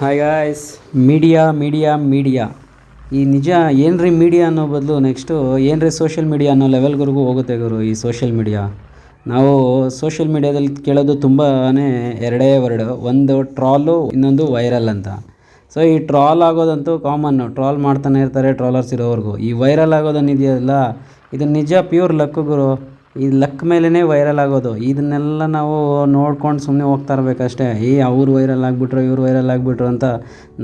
Hi guys media media media ಈ ನಿಜ ಏನ್ರಿ ಮೀಡಿಯಾ ಅನ್ನೋ ಬದಲು ನೆಕ್ಸ್ಟು ಏನ್ರಿ ಸೋಷಿಯಲ್ ಮೀಡಿಯಾ ಅನ್ನೋ ಲೆವೆಲ್ವರೆಗೂ ಹೋಗುತ್ತೆ ಗುರು ಈ ಸೋಷಿಯಲ್ ಮೀಡಿಯಾ ನಾವು ಸೋಷಿಯಲ್ ಮೀಡಿಯಾದಲ್ಲಿ ಕೇಳೋದು ತುಂಬಾ ಎರಡೇ ವರ್ಡು ಒಂದು ಟ್ರಾಲು ಇನ್ನೊಂದು ವೈರಲ್ ಅಂತ. ಸೊ ಈ ಟ್ರಾಲ್ ಆಗೋದಂತೂ ಕಾಮನ್ನು ಟ್ರಾಲ್ ಮಾಡ್ತಾನೆ ಇರ್ತಾರೆ ಟ್ರಾಲರ್ಸ್ ಇರೋವರೆಗೂ. ಈ ವೈರಲ್ ಆಗೋದನ್ನಿದೆಯಲ್ಲ ಇದು ನಿಜ ಪ್ಯೂರ್ ಲಕ್ಕು ಗುರು. ಈ ಲಕ್ ಮೇಲೇ ವೈರಲ್ ಆಗೋದು. ಇದನ್ನೆಲ್ಲ ನಾವು ನೋಡ್ಕೊಂಡು ಸುಮ್ಮನೆ ಹೋಗ್ತಾ ಇರಬೇಕಷ್ಟೇ. ಏ, ಅವ್ರು ವೈರಲ್ ಆಗಿಬಿಟ್ರು, ಇವ್ರು ವೈರಲ್ ಆಗಿಬಿಟ್ರು ಅಂತ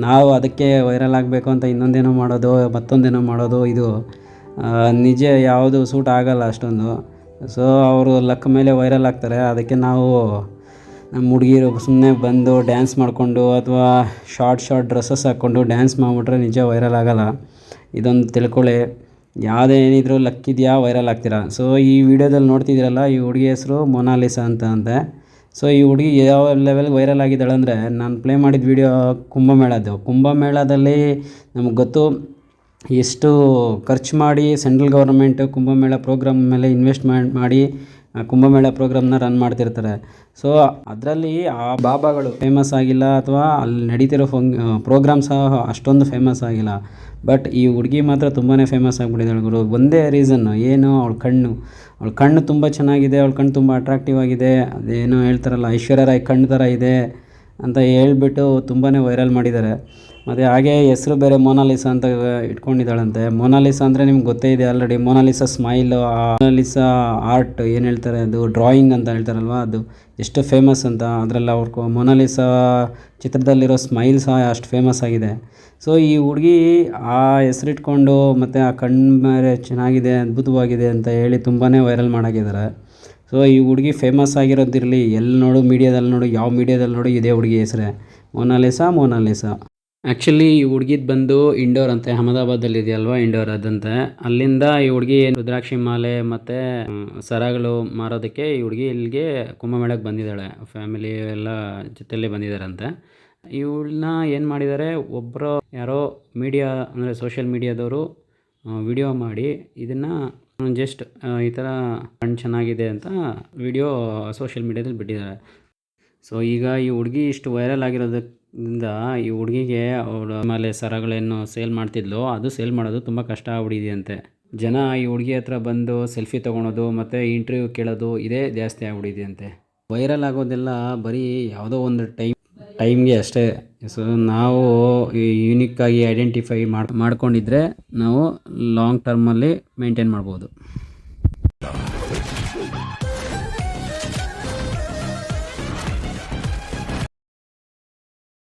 ನಾವು ಅದಕ್ಕೆ ವೈರಲ್ ಆಗಬೇಕು ಅಂತ ಇನ್ನೊಂದೇನೋ ಮಾಡೋದು, ಮತ್ತೊಂದೇನೋ ಮಾಡೋದು, ಇದು ನಿಜ ಯಾವುದು ಸೂಟ್ ಆಗಲ್ಲ ಅಷ್ಟೊಂದು. ಸೊ ಅವರು ಲಕ್ ಮೇಲೆ ವೈರಲ್ ಆಗ್ತಾರೆ. ಅದಕ್ಕೆ ನಾವು ನಮ್ಮ ಹುಡುಗಿರು ಸುಮ್ಮನೆ ಬಂದು ಡ್ಯಾನ್ಸ್ ಮಾಡಿಕೊಂಡು ಅಥವಾ ಶಾರ್ಟ್ ಶಾರ್ಟ್ ಡ್ರೆಸ್ಸಸ್ ಹಾಕ್ಕೊಂಡು ಡ್ಯಾನ್ಸ್ ಮಾಡಿಬಿಟ್ರೆ ನಿಜ ವೈರಲ್ ಆಗಲ್ಲ. ಇದೊಂದು ತಿಳ್ಕೊಳ್ಳಿ. ಯಾವುದೇ ಏನಿದ್ರು ಲಕ್ ಇದೆಯಾ ವೈರಲ್ ಆಗ್ತೀರಾ? ಸೊ ಈ ವಿಡಿಯೋದಲ್ಲಿ ನೋಡ್ತಿದ್ದೀರಲ್ಲ, ಈ ಹುಡುಗಿ ಹೆಸರು ಮೊನಾಲಿಸಾ ಅಂತ ಅಂತೆ. ಸೊ ಈ ಹುಡುಗಿ ಯಾವ ಲೆವೆಲ್ಗೆ ವೈರಲ್ ಆಗಿದ್ದಾಳೆ ಅಂದರೆ, ನಾನು ಪ್ಲೇ ಮಾಡಿದ ವಿಡಿಯೋ ಕುಂಭಮೇಳದ್ದು. ಕುಂಭಮೇಳದಲ್ಲಿ ನಮಗೆ ಗೊತ್ತು, ಎಷ್ಟು ಖರ್ಚು ಮಾಡಿ ಸೆಂಟ್ರಲ್ ಗೌರ್ಮೆಂಟ್ ಕುಂಭಮೇಳ ಪ್ರೋಗ್ರಾಮ್ ಮೇಲೆ ಇನ್ವೆಸ್ಟ್ಮೆಂಟ್ ಮಾಡಿ ಕುಂಭಮೇಳ ಪ್ರೋಗ್ರಾಮ್ನ ರನ್ ಮಾಡ್ತಿರ್ತಾರೆ. ಸೊ ಅದರಲ್ಲಿ ಆ ಬಾಬಾಗಳು ಫೇಮಸ್ ಆಗಿಲ್ಲ ಅಥವಾ ಅಲ್ಲಿ ನಡೀತಿರೋ ಫಂಗ್ ಪ್ರೋಗ್ರಾಮ್ ಸಹ ಅಷ್ಟೊಂದು ಫೇಮಸ್ ಆಗಿಲ್ಲ. ಬಟ್ ಈ ಹುಡುಗಿ ಮಾತ್ರ ತುಂಬಾ ಫೇಮಸ್ ಆಗಿಬಿಟ್ಟಿದ್ದಾಳೆ ಗುರು. ಒಂದೇ ರೀಸನ್ನು ಏನು ಅವಳ ಕಣ್ಣು. ಅವಳ ಕಣ್ಣು ತುಂಬ ಚೆನ್ನಾಗಿದೆ, ಅವಳ ಕಣ್ಣು ತುಂಬ ಅಟ್ರಾಕ್ಟಿವ್ ಆಗಿದೆ. ಅದೇನೋ ಹೇಳ್ತಾರಲ್ಲ, ಐಶ್ವರ್ಯ ರಾಯ್ ಕಣ್ಣು ಥರ ಇದೆ. ಅಂತ ಹೇಳ್ಬಿಟ್ಟು ತುಂಬಾ ವೈರಲ್ ಮಾಡಿದ್ದಾರೆ. ಮತ್ತು ಹಾಗೆ ಹೆಸರು ಬೇರೆ ಮೊನಾಲಿಸಾ ಅಂತ ಇಟ್ಕೊಂಡಿದ್ದಾಳಂತೆ. ಮೊನಾಲಿಸಾ ಅಂದರೆ ನಿಮ್ಗೆ ಗೊತ್ತೇ ಇದೆ already Mona Lisa smile Mona Lisa art ಏನು ಹೇಳ್ತಾರೆ ಅದು? ಡ್ರಾಯಿಂಗ್ ಅಂತ ಹೇಳ್ತಾರಲ್ವ ಅದು? ಎಷ್ಟು ಫೇಮಸ್ ಅಂತ. ಅದರಲ್ಲಿ ಅವ್ರ ಮೊನಾಲಿಸಾ ಚಿತ್ರದಲ್ಲಿರೋ ಸ್ಮೈಲ್ ಸಹ ಅಷ್ಟು ಫೇಮಸ್ ಆಗಿದೆ. ಸೊ ಈ ಹುಡುಗಿ ಆ ಹೆಸರಿಟ್ಕೊಂಡು ಮತ್ತು ಆ ಕಣ್ಣು ಮೇಲೆ ಚೆನ್ನಾಗಿದೆ, ಅದ್ಭುತವಾಗಿದೆ ಅಂತ ಹೇಳಿ ತುಂಬಾ ವೈರಲ್ ಮಾಡಾಕಿದ್ದಾರೆ. ಸೊ ಈ ಹುಡುಗಿ ಫೇಮಸ್ ಆಗಿರೋದಿರಲಿ ಎಲ್ಲಿ ನೋಡು ಮೀಡಿಯಾದಲ್ಲಿ ನೋಡು, ಯಾವ ಮೀಡಿಯಾದಲ್ಲಿ ನೋಡು, ಇದೇ ಹುಡುಗಿ ಹೆಸರೇ. ಮೊನಾಲಿಸಾ ಮೊನಾಲಿಸಾ ಆ್ಯಕ್ಚುಲಿ ಈ ಹುಡುಗಿದ್ ಬಂದು ಇಂಡೋರ್ ಅಂತೆ ಅಹಮದಾಬಾದಲ್ಲಿ ಇದೆಯಲ್ವಾ ಇಂಡೋರ್ ಅದಂತೆ. ಅಲ್ಲಿಂದ ಈ ಹುಡುಗಿ ರುದ್ರಾಕ್ಷಿ ಮಾಲೆ ಮತ್ತು ಸರಗಳು ಮಾರೋದಕ್ಕೆ ಈ ಹುಡುಗಿ ಇಲ್ಲಿಗೆ ಕುಂಭಮೇಳಕ್ಕೆ ಬಂದಿದ್ದಾಳೆ. ಫ್ಯಾಮಿಲಿ ಎಲ್ಲ ಜೊತೆಯಲ್ಲೇ ಬಂದಿದ್ದಾರಂತೆ. ಇವಳನ್ನ ಏನು ಮಾಡಿದ್ದಾರೆ ಒಬ್ಬರು ಯಾರೋ ಮೀಡಿಯಾ, ಅಂದರೆ ಸೋಷಿಯಲ್ ಮೀಡಿಯಾದವರು ವಿಡಿಯೋ ಮಾಡಿ ಇದನ್ನು ಜಸ್ಟ್ ಈ ಥರ ಕಣ್ಣು ಚೆನ್ನಾಗಿದೆ ಅಂತ ವಿಡಿಯೋ ಸೋಷಿಯಲ್ ಮೀಡ್ಯಾದಲ್ಲಿ ಬಿಟ್ಟಿದ್ದಾರೆ. ಸೊ, ಈಗ ಈ ಹುಡುಗಿ ಇಷ್ಟು ವೈರಲ್ ಆಗಿರೋದ್ರಿಂದ ಈ ಹುಡುಗಿಗೆ ಅವಳ ಮೇಲೆ ಸರಗಳೇನು ಸೇಲ್ ಮಾಡ್ತಿದ್ಲು. ಅದು ಸೇಲ್ ಮಾಡೋದು ತುಂಬ ಕಷ್ಟ ಆಗ್ಬಿಟ್ಟಿದೆಯಂತೆ. ಜನ ಈ ಹುಡುಗಿ ಹತ್ರ ಬಂದು ಸೆಲ್ಫಿ ತೊಗೊಳೋದು ಮತ್ತು ಇಂಟರ್ವ್ಯೂ ಕೇಳೋದು ಇದೇ ಜಾಸ್ತಿ ಆಗ್ಬಿಟ್ಟಿದೆಯಂತೆ. ವೈರಲ್ ಆಗೋದೆಲ್ಲ ಬರೀ ಯಾವುದೋ ಒಂದು ಟೈಮ್ ಟೈಮ್ಗೆ ಅಷ್ಟೇ. ಸೊ ನಾವು ಯೂನಿಕ್ಕಾಗಿ ಐಡೆಂಟಿಫೈ ಮಾಡಿ ಮಾಡ್ಕೊಂಡಿದ್ರೆ ನಾವು ಲಾಂಗ್ ಟರ್ಮಲ್ಲಿ ಮೇಂಟೈನ್ ಮಾಡ್ಬೋದು.